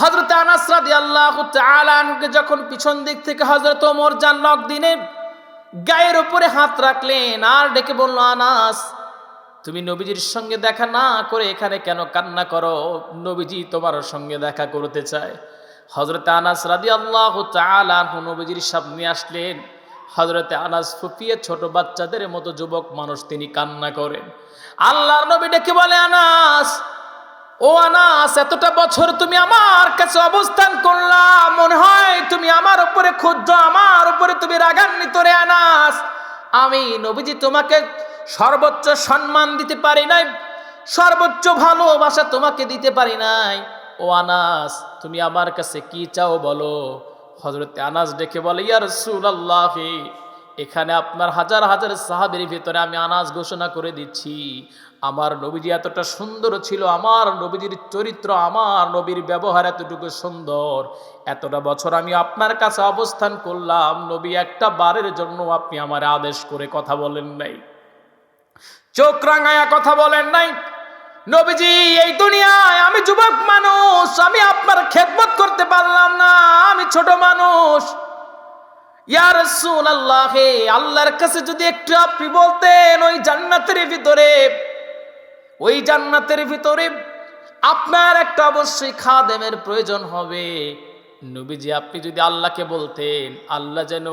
হজরত আনাস রাদিয়াল্লাহু তাআলা আনহুকে যখন পিছন দিক থেকে হজরত ওমর যান নক দিনে, গায়ের উপরে হাত রাখলেন আর ডেকে বলল, আনাস, তুমি নবীজির সঙ্গে দেখা না করে এখানে কেন কান্না করো? নবীজি তোমার সঙ্গে দেখা করতে চায়। হজরতে আনাস রাদি আল্লাহ তালু নবীজির সামনে আসলেন। হজরতে আনাস ফুপিয়ে ছোট বাচ্চাদের মতো যুবক মানুষ তিনি কান্না করেন। আল্লাহর নবী ডেকে বলে, আনাস ও আনাস, এতটা বছর তুমি আমার কাছে অবস্থান করলাম মনে হয় তুমি আমার উপরে ক্ষুদ্র আমার উপরে তুমি রাগান্বিত রে আনাস। আমি নবীজি তোমাকে সর্বোচ্চ সম্মান দিতে পারি নাই, সর্বোচ্চ ভালোবাসা তোমাকে দিতে পারি নাই। ও আনাস, তুমি আমার কাছে কি চাও বলো? হজরতে আনাস ডেকে বলে ইয়ার সুল্লাহ এখানে আপনার হাজার হাজার সাহাবের ভিতরে আমি আনাজ ঘোষণা করে দিচ্ছি। আমার নবীজি এতটা সুন্দর ছিল, আমার নবীজির চরিত্র, আমার নবীর ব্যবহার এতটুকু সুন্দর। এতটা বছর আমি আপনার কাছে অবস্থান করলাম, নবী একটা বারের জন্য আপনি আমার আদেশ করে কথা বলেন নাই। চোখ রাঙায়া কথা বলেন নাই। নবীজি, এই দুনিয়ায় আমি যুবক মানুষ, আমি আপনার খেদমত করতে পারলাম না, আমি ছোট মানুষ। ইয়া হে আল্লাহর কাছে যদি একটু আপনি বলতেন ওই জান্নাতের ভিতরে, ওই জান্নাতের ভিতরে আপনার একটা অবশ্যই খাদেমের প্রয়োজন হবে। নবীজি, আপনি যদি আল্লাহকে বলতেন, আল্লাহ যেন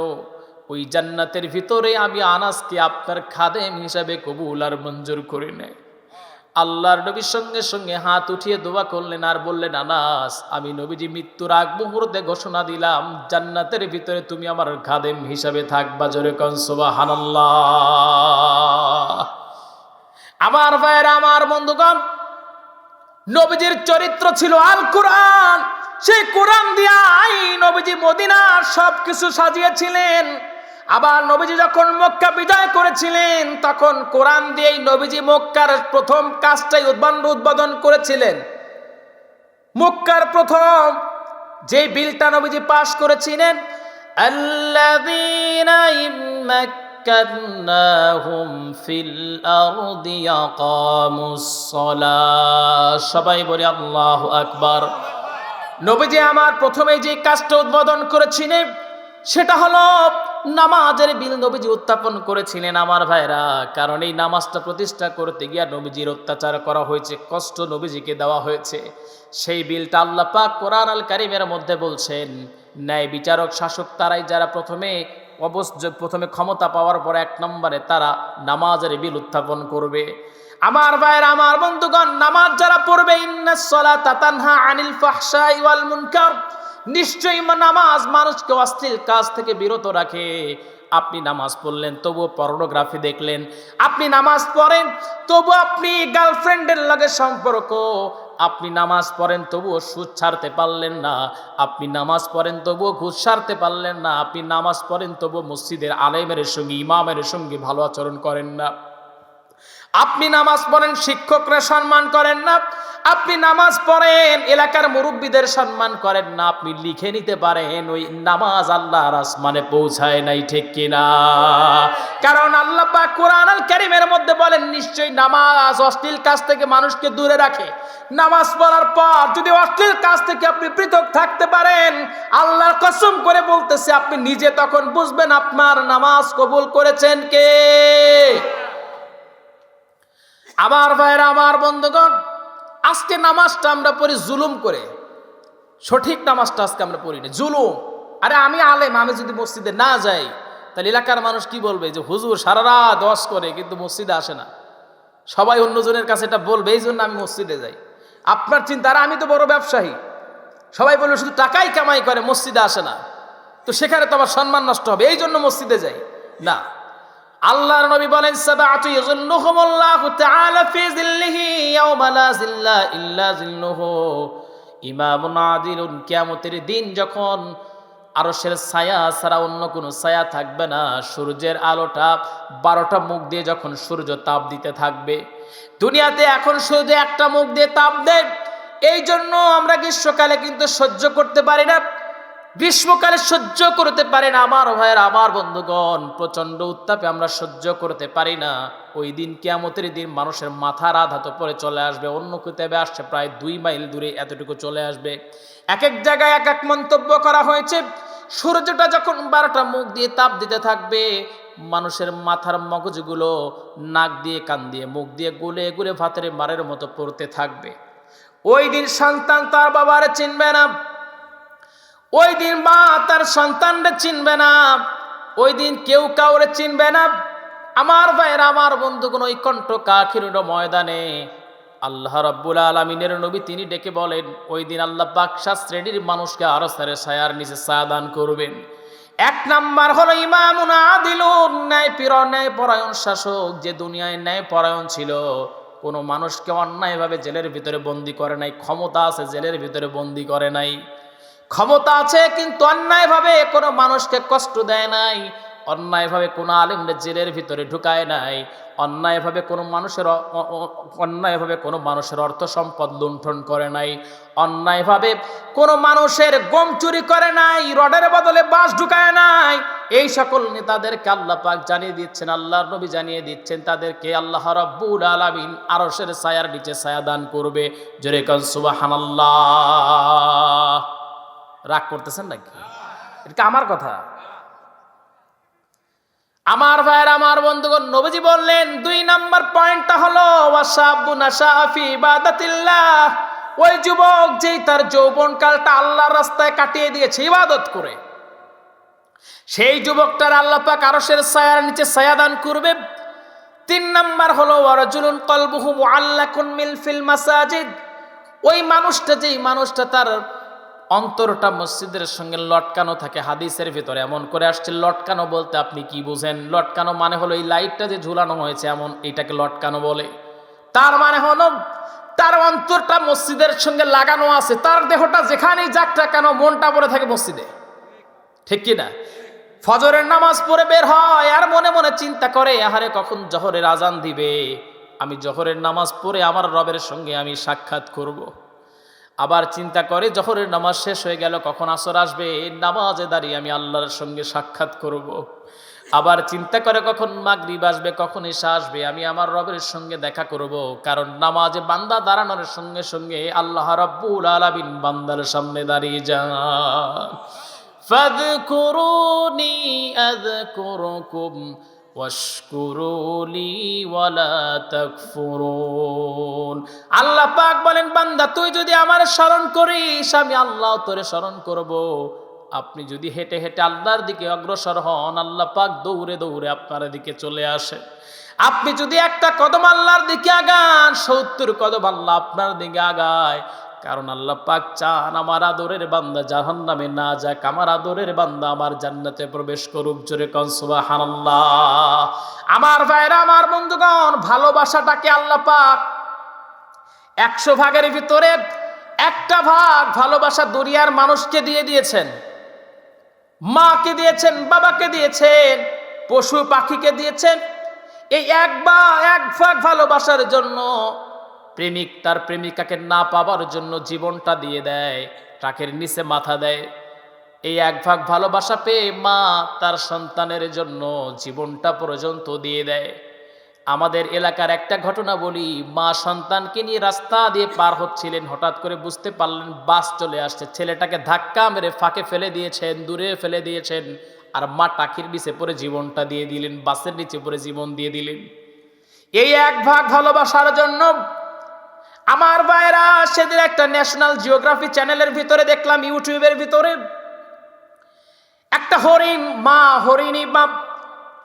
ওই জান্নাতের ভিতরে আমি আনাসকে আপনার খাদেম হিসাবে কবুল আর মঞ্জুর করে নেয়। আল্লাহর নবীর সঙ্গে সঙ্গে হাত উঠিয়ে দোয়া করলেন আর বললেন, আনাস, আমি নবীজি মৃত্যুর আগ মুহূর্তে ঘোষণা দিলাম, জান্নাতের ভিতরে তুমি আমার খাদেম হিসাবে থাকবা জোরে কনসোবা আমার ভাইয়ের, আমার বন্ধুগণ, নবীজির চরিত্র ছিল আল কোরআন। সেই কোরআন দিয়া আই নবীজি মদিনার সব কিছু সাজিয়েছিলেন। আবার নবীজি যখন মক্কা বিজয় করেছিলেন, তখন কোরআন দিয়েই নবীজি মক্কার প্রথম কাজটাই উদ্বান্ড উদ্বোধন করেছিলেন। মক্কার প্রথম যে বিলটা নবীজি পাশ করেছিলেন সবাই বলি, আল্লাহু আকবার। নবীজি আমার প্রথমে যে কাজটা উদ্বোধন করেছিলেন, সেটা হলো নামাজের বিল নবীজি উত্থাপন করেছিলেন আমার ভাইরা। কারণ এই নামাজটা প্রতিষ্ঠা করতে গিয়া নবীজির অত্যাচার করা হয়েছে, কষ্ট নবীজিকে দেওয়া হয়েছে। সেই বিলটা আল্লাহ পাক কোরআন আল কারিমের মধ্যে বলছেন, ন্যায় বিচারক, শাসক তারাই যারা প্রথমে অবশ্য প্রথমে ক্ষমতা পাওয়ার পর এক নম্বরে তারা নামাজের বিল উত্থাপন করবে। আমার ভাইয়ের আমার বন্ধুগণ, নামাজ যারা পড়বে, ইন্নাস সালাতা তানহা আনিল ফাহশাই ওয়াল মুনকার। নিশ্চয়ই নামাজ মানুষকে অশ্লীল কাজ থেকে বিরত রাখে। আপনি নামাজ পড়লেন, তবুও পর্নোগ্রাফি দেখলেন। আপনি নামাজ পড়েন, তবু আপনি গার্লফ্রেন্ডের লগে সম্পর্ক। আপনি নামাজ পড়েন, তবুও সুদ ছাড়তে পারলেন না। আপনি নামাজ পড়েন, তবুও ঘুষ ছাড়তে পারলেন না। আপনি নামাজ পড়েন, তবুও মসজিদের আলেমের সঙ্গে, ইমামের সঙ্গে ভালো আচরণ করেন না। আপনি নামাজ পড়েন, শিক্ষকরা সম্মান করেন না। আপনি নামাজ পড়েন, এলাকার মুরব্বীদের সম্মান করেন না, আপনি লিখে নিতে পারেন, ওই নামাজ আল্লাহর আসমানে পৌঁছায় নাই, ঠিক কিনা? কারণ আল্লাহ কোরআন আল মধ্যে বলেন, নিশ্চয়ই নামাজ অশ্লীল কাজ থেকে মানুষকে দূরে রাখে। নামাজ পড়ার পর যদি অশ্লীল কাজ থেকে আপনি পৃথক থাকতে পারেন, আল্লাহর কসম করে বলতেছে, আপনি নিজে তখন বুঝবেন আপনার নামাজ কবুল করেছেন কে? আমার ভাইরা, আমার বন্ধুগণ আজকে নামাজটা আমরা পড়ি জুলুম করে। সঠিক নামাজটা আজকে আমরা পড়ি না জুলুম। আরে আমি আলেম, আমি যদি মসজিদে না যাই, তাহলে এলাকার মানুষ কি বলবে যে, হুজুর, সারা রাত দশ করে, কিন্তু মসজিদে আসে না। সবাই অন্যজনের কাছে এটা বলবে, এই জন্য আমি মসজিদে যাই। আপনার চিন্তা, আরে আমি তো বড় ব্যবসায়ী। সবাই বলবে, শুধু টাকাই কামাই করে, মসজিদে আসে না। তো সেখানে তো আমার সম্মান নষ্ট হবে, এই জন্য মসজিদে যাই। না। আল্লাহর নবী বলেন, সাবাতু ইয়াযুল্লুহুমুল্লাহু তাআলা ফি যিল্লিহি ইয়াওমা লা যিল্লা ইল্লা যিল্লুহু। ইমামুন আদিলুন, কিয়ামতের দিন যখন আরশের ছায়া ছাড়া অন্য কোনো ছায়া থাকবে না, সূর্যের আলোটা বারোটা মুখ দিয়ে যখন সূর্য তাপ দিতে থাকবে, দুনিয়াতে এখন সূর্য একটা মুখ দিয়ে তাপ দেয়। এই জন্য আমরা গ্রীষ্মকালে কিন্তু সহ্য করতে পারি না। গ্রীষ্মকালে সহ্য করতে পারে না। আমার ভাইয়ের, আমার বন্ধুগণ প্রচণ্ড উত্তাপে আমরা সহ্য করতে পারি না। ওই দিন কেয়ামতের দিন মানুষের মাথার আধাত পরে চলে আসবে। অন্য কিতাবে আসছে, প্রায় দুই মাইল দূরে এতটুকু চলে আসবে। এক এক জায়গায় এক এক মন্তব্য করা হয়েছে। সূর্যটা যখন বারোটা মুখ দিয়ে তাপ দিতে থাকবে, মানুষের মাথার মগজগুলো নাক দিয়ে, কান দিয়ে, মুখ দিয়ে গুলে গুলে ভাতের মারের মতো পড়তে থাকবে। ওই দিন সন্তান তার বাবার চিনবে না। ওই দিন মা তার সন্তানরে চিনবে না। ওই দিন কেউ কাউরে চিনবে না। আমার ভাইয়ের, আমার বন্ধুগণ, ওই কণ্ঠ কাখির ময়দানে আল্লাহ রব্বুল আলমিনের নবী তিনি ডেকে বলেন, ওই দিন আল্লাহ বাকশা শ্রেণির মানুষকে আরও সারে ছায়ার নিচে ছায়া দান করবেন। এক নাম্বার হলো ইমামুন আদিলুন ন্যায় পির ন্যায় পরায়ণ শাসক যে দুনিয়ায় ন্যায় পরায়ণ ছিল। কোনো মানুষকে অন্যায়ভাবে জেলের ভিতরে বন্দি করে নাই, ক্ষমতা আছে জেলের ভিতরে বন্দি করে নাই। ক্ষমতা আছে, কিন্তু অন্যায়ভাবে কোনো মানুষকে কষ্ট দেয় নাই, অন্যায়ভাবে কোনো আলেমদের জেলের ভিতরে ঢুকায় নাই, অন্যায়ভাবে কোনো মানুষের অন্যায়ভাবে কোনো মানুষের অর্থ সম্পদ লুণ্ঠন করে নাই, অন্যায়ভাবে কোনো মানুষের গম চুরি করে নাই, রডের বদলে বাস ঢুকায় নাই, এই সকল নেতাদেরকে আল্লাহ পাক জানিয়ে দিচ্ছেন, আল্লাহর নবী জানিয়ে দিচ্ছেন, তাদেরকে আল্লাহ রাব্বুল আলামিন আরশের ছায়ার নিচে ছায়া দান করবে। জোরে কান সুবহানাল্লাহ। রাগ করতেছেন নাকি? এটা আমার কথা? আমার ভাইয়ের আমার বন্ধুগণ, নবীজি বললেন, দুই নাম্বার পয়েন্টটা হলো ওই যুবক যেই তার যৌবনকালটা আল্লাহর রাস্তায় কাটিয়ে দিয়েছে, ইবাদত করে। সেই যুবকটার আল্লাহ পাক আরশের ছায়ার নিচে ছায়া দান করবে। তিন নাম্বার হলো ওয়ারাজুলুন কলবুহু মুআল্লাকুন মিল ফিল মাসাজিদ। ওই মানুষটা যেই মানুষটা তার অন্তরটা মসজিদের সঙ্গে লটকানো থাকে হাদিসের ভিতরে। এমন করে আসছে, লটকানো বলতে আপনি কি বুঝেন? লটকানো মানে হলো এই লাইটটা যে ঝুলানো হয়েছে, এমন এটাকে লটকানো বলে। তার মানে হলো, তার অন্তরটা মসজিদের সঙ্গে লাগানো আছে, তার দেহটা যেখানেই যাক না কেন মনটা পড়ে থাকে মসজিদে। ঠিক কি না? ফজরের নামাজ পড়ে বের হয় আর মনে মনে চিন্তা করে, আহারে কখন জহরের আজান দিবে? আমি জহরের নামাজ পড়ে আমার রবের সঙ্গে আমি সাক্ষাৎ করব। আবার চিন্তা করে জহরের নামাজ শেষ হয়ে গেল কখন আসর আসবে নামাজে দাঁড়িয়ে আমি আল্লাহর সঙ্গে সাক্ষাৎ করব। আবার চিন্তা করে কখন মাগরিব আসবে কখন এসে আসবে আমি আমার রবের সঙ্গে দেখা করব কারণ নামাজে বান্দা দাঁড়ানোর সঙ্গে সঙ্গে আল্লাহ রব্বুল আলামিন বান্দার সামনে দাঁড়িয়ে যান فاذكروني أذكركم আল্লাহ পাক বলেন, বান্দা, তুই যদি আমার স্মরণ করিস, আমি আল্লাহ তোরে স্মরণ করব। আপনি যদি হেঁটে হেঁটে আল্লাহর দিকে অগ্রসর হন, আল্লাহ পাক দৌড়ে দৌড়ে আপনার দিকে চলে আসে। আপনি যদি একটা কদম আল্লাহর দিকে আগান, সত্তর কদম আল্লাহ আপনার দিকে আগায়। কারণ আল্লাহ পাক চান আমার আদরের বান্দা জাহান নামে না যাক, আমার আদরের বান্দা আমার জান্নাতে প্রবেশ করুক। জোরে কন, সুবহানাল্লাহ। আমার ভাইরা, আমার বন্ধুগণ, ভালোবাসাটাকে আল্লাহ পাক একশো ভাগের ভিতরে একটা ভাগ ভালোবাসা দুনিয়ার মানুষকে দিয়ে দিয়েছেন। মাকে দিয়েছেন, বাবাকে দিয়েছেন, পশু পাখিকে দিয়েছেন। এই এক বা এক ভাগ ভালোবাসার জন্য প্রেমিক, তার প্রেমিকাকে না পাবার জন্য জীবনটা দিয়ে দেয়, ট্রাকের নিচে মাথা দেয়। এই এক ভাগ ভালোবাসা পেয়ে মা তার সন্তানের জন্য জীবনটা পর্যন্ত দিয়ে দেয়। আমাদের এলাকার একটা ঘটনা বলি, মা সন্তানকে নিয়ে রাস্তা দিয়ে পার হচ্ছিলেন, হঠাৎ করে বুঝতে পারলেন বাস চলে আসছে। ছেলেটাকে ধাক্কা মেরে ফাঁকে ফেলে দিয়েছেন, দূরে ফেলে দিয়েছেন, আর মা টাকির নিচে পরে জীবনটা দিয়ে দিলেন, বাসের নিচে পরে জীবন দিয়ে দিলেন। এই এক ভাগ ভালোবাসার জন্য আমার ভাইরা সেদিন একটা ন্যাশনাল জিওগ্রাফি চ্যানেলের ভিতরে দেখলাম ইউটিউবের ভিতরে। একটা হরিণ, মা হরিণী মা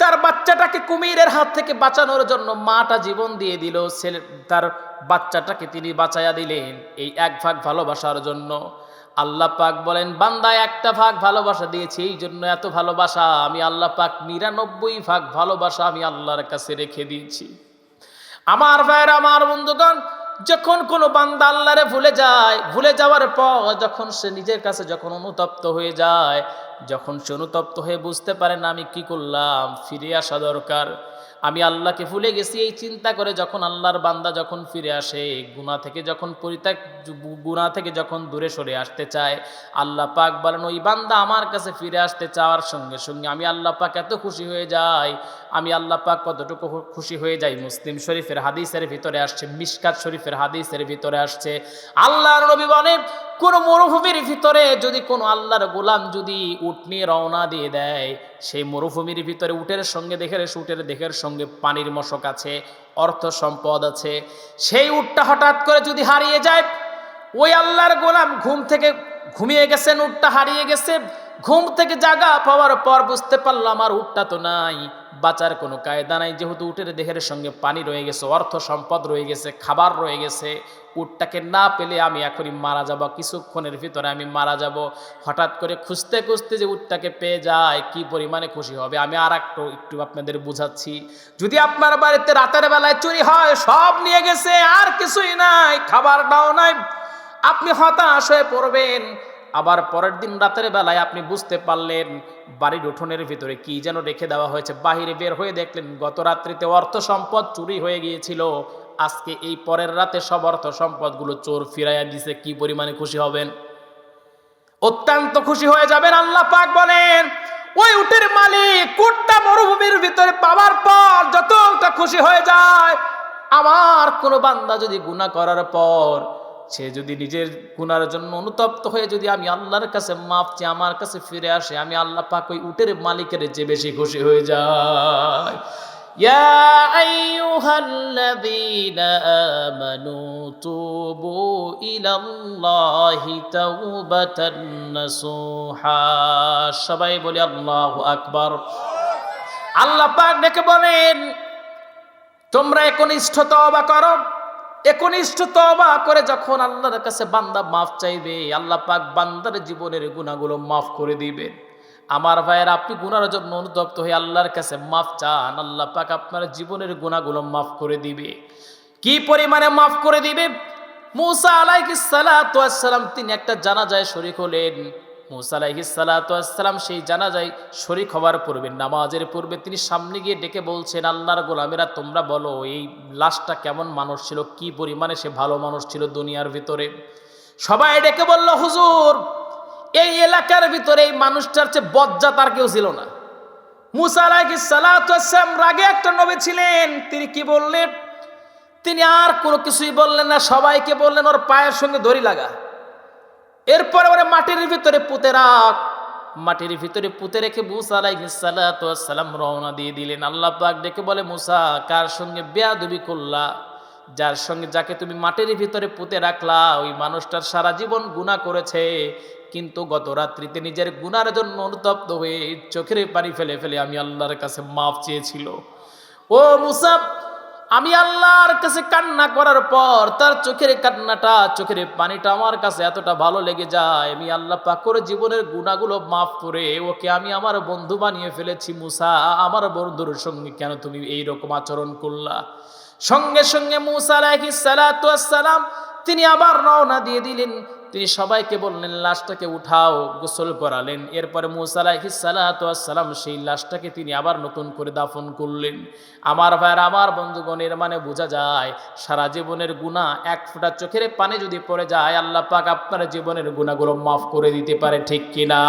তার বাচ্চাটাকে কুমিরের হাত থেকে বাঁচানোর জন্য মাটা জীবন দিয়ে দিল। ছেলে তার বাচ্চাটাকে তিনি বাঁচাইয়া দিলেন এই এক ভাগ ভালোবাসার জন্য। আল্লাহ পাক বলেন, বান্দা, একটা ভাগ ভালোবাসা দিয়েছি, এই জন্য এত ভালোবাসা। আমি আল্লাহ পাক নিরানব্বই ভাগ ভালোবাসা আমি আল্লাহর কাছে রেখে দিয়েছি। আমার ভাইয়ের আমার বন্ধুগণ যখন কোনো বান্দা আল্লাহরে ভুলে যায়, ভুলে যাওয়ার পর যখন সে নিজের কাছে যখন অনুতপ্ত হয়ে যায়, যখন সে অনুতপ্ত হয়ে বুঝতে পারে না, আমি কি করলাম? ফিরে আসা দরকার। আমি আল্লাহকে ভুলে গেছি এই চিন্তা করে যখন আল্লাহর বান্দা যখন ফিরে আসে গুণা থেকে যখন পরিত্যাগ গুণা থেকে যখন দূরে সরে আসতে চায়, আল্লাহ পাক বলেন, ওই বান্দা আমার কাছে ফিরে আসতে চাওয়ার সঙ্গে সঙ্গে আমি আল্লাহ পাক এত খুশি হয়ে যাই, আমি আল্লাহ পাক কতটুকু খুশি হয়ে যাই? মুসলিম শরীফের হাদিসের ভিতরে আসছে মিসকাত শরীফের হাদিসের ভিতরে আসছে, আল্লাহর নবী বলেন কোন মরুভূমির ভিতরে যদি কোনো আল্লাহর গোলাম যদি উট নিয়ে রওনা দিয়ে দেয়, সেই মরুভূমির ভিতরে উটের সঙ্গে দেখে উটের দেখের সঙ্গে পানির মশক আছে, অর্থ সম্পদ আছে। সেই উটটা হঠাৎ করে যদি হারিয়ে যায়, ওই আল্লাহর গোলাম ঘুম থেকে ঘুমিয়ে গেছেন, উটটা হারিয়ে গেছে ঘুম থেকে জাগা পাওয়ার পর বুঝতে পারল আমার উটটা তো নাই। বাঁচার কোনো কায়দা নাই, যেহেতু উটের দেহের সঙ্গে পানি রয়ে গেছে, অর্থ সম্পদ রয়ে গেছে, খাবার রয়ে গেছে। উটটাকে না পেলে আমি এখনই মারা যাব, কিছুক্ষণের ভিতরে আমি মারা যাব। হঠাৎ করে খুঁজতে খুঁজতে যে উটটাকে পেয়ে যায়, কি পরিমাণে খুশি হবে, আমি আর একটু একটু আপনাদের বুঝাচ্ছি। যদি আপনার বাড়িতে রাতের বেলায় চুরি হয়, সব নিয়ে গেছে, আর কিছুই নাই, খাবারটাও নাই। আপনি হতাশ হয়ে পড়বেন। আবার পরের দিন রাতের বেলায় আপনি বুঝতে পারলেন বাড়ির উঠোনের ভিতরে কি যেন রেখে দেওয়া হয়েছে। বাহিরে বের হয়ে দেখলেন গত রাত্রিতে অর্থ সম্পদ চুরি হয়ে গিয়েছিল। আজকে এই পরের রাতে সব অর্থ সম্পদগুলো চোর ফিরাইয়া দিছে, কি পরিমাণে খুশি হবেন? অত্যন্ত খুশি হয়ে যাবেন, আল্লাহ পাক বলেন। ওই উটের মালিক কুটটা মরুভূমির ভিতরে পাওয়ার পর যতটা খুশি হয়ে যায়, আমার কোনো বান্দা যদি গুণা করার পর সে যদি নিজের গুনার জন্য অনুতপ্ত হয়ে যদি আমি আল্লাহর কাছে মাপ চেয়ে আমার কাছে ফিরে আসে আমি আল্লাহ পাক ওই উটের মালিকের চেয়ে বেশি খুশি হয়ে যাই يا أيها الذين آمنوا توبوا إلى الله توبة نصوحا সবাই বলি আল্লাহ আকবার আল্লাহ পাক ডেকে বলেন তোমরা একনিষ্ঠ তওবা করো একনিষ্ঠ তওবা করে যখন আল্লাহর কাছে বান্দা মাফ চাইবে, আল্লাহ পাক বান্দার জীবনের গুণাগুলো মাফ করে দিবেন আমার ভাইয়ের, আপনি গুনার জন্য অনুতপ্ত হয়ে আল্লাহর কাছে মাফ চান, আল্লাহ পাক আপনার জীবনের গুণাগুলো মাফ করে দিবে। কি পরিমাণে মাফ করে দিবে? মুসা আলাইহিস সালাম, তিনি একটা জানাজায় শরীক হলেন। মুসা আলাইহিস সালাম সেই জানাজায় শরীক হওয়ার পূর্বে, নামাজের পূর্বে তিনি সামনে গিয়ে ডেকে বলছেন, আল্লাহর গোলামেরা, তোমরা বলো, এই লাশটা কেমন মানুষ ছিল? কি পরিমাণে সে ভালো মানুষ ছিল দুনিয়ার ভিতরে? সবাই ডেকে বলল, হুজুর, এই এলাকার ভিতরে এই মানুষটার চেয়ে বজ্জা তার কেউ ছিল না। মুসা রাগে একটা নবী ছিলেন, তিনি কি বললেন? তিনি আর কোনো কিছুই বললেন না, সবাইকে বললেন, ওর পায়ের সঙ্গে দড়ি লাগা। এরপরে ওরে মাটির ভিতরে পুঁতে রাখ। মাটির ভিতরে পুঁতে রেখে মুসা আলাইহিসালাম রওনা দিয়ে দিলেন। আল্লাহ পাক ডেকে বলে, মুসা, কার সঙ্গে বেয়াদবি করলা? যার সঙ্গে যাকে তুমি মাটির ভিতরে পুঁতে রাখলা, ওই মানুষটার সারা জীবন গুণা করেছে। কিন্তু গত রাত্রিতে নিজের গুনার জন্য অনুতপ্ত হয়ে চোখের পানি ফেলে ফেলে আমি আল্লাহর কাছে মাফ চেয়েছিল। ও মুসাফ আমি আল্লাহর কাছে কান্না করার পর তার চোখের কান্নাটা, চোখের পানিটা আমার কাছে এতটা ভালো লেগে যায়। আমি আল্লাহ পাক করে জীবনের গুণাগুলো মাফ করে ওকে আমি আমার বন্ধু বানিয়ে ফেলেছি। মুসা, আমার বন্ধুর সঙ্গে কেন তুমি এই রকম আচরণ করলা? সঙ্গে সঙ্গে মুসা আলাইহিস সালাম, তিনি আবার রওনা দিয়ে দিলেন। তিনি সবাইকে বললেন, লাশটাকে উঠাও, গোসল করালেন। এরপরে মুসালাহি আলাইহিস সালাম সেই লাশটাকে তিনি আবার নতুন করে দাফন করলেন। আমার ভাইয়ের, আমার বন্ধুগণের মানে বোঝা যায়, সারা জীবনের গুণা এক ফোঁটা চোখের পানে যদি পড়ে যায়, আল্লাহ পাক আপনার জীবনের গুণাগুলো মাফ করে দিতে পারে, ঠিক কিনা?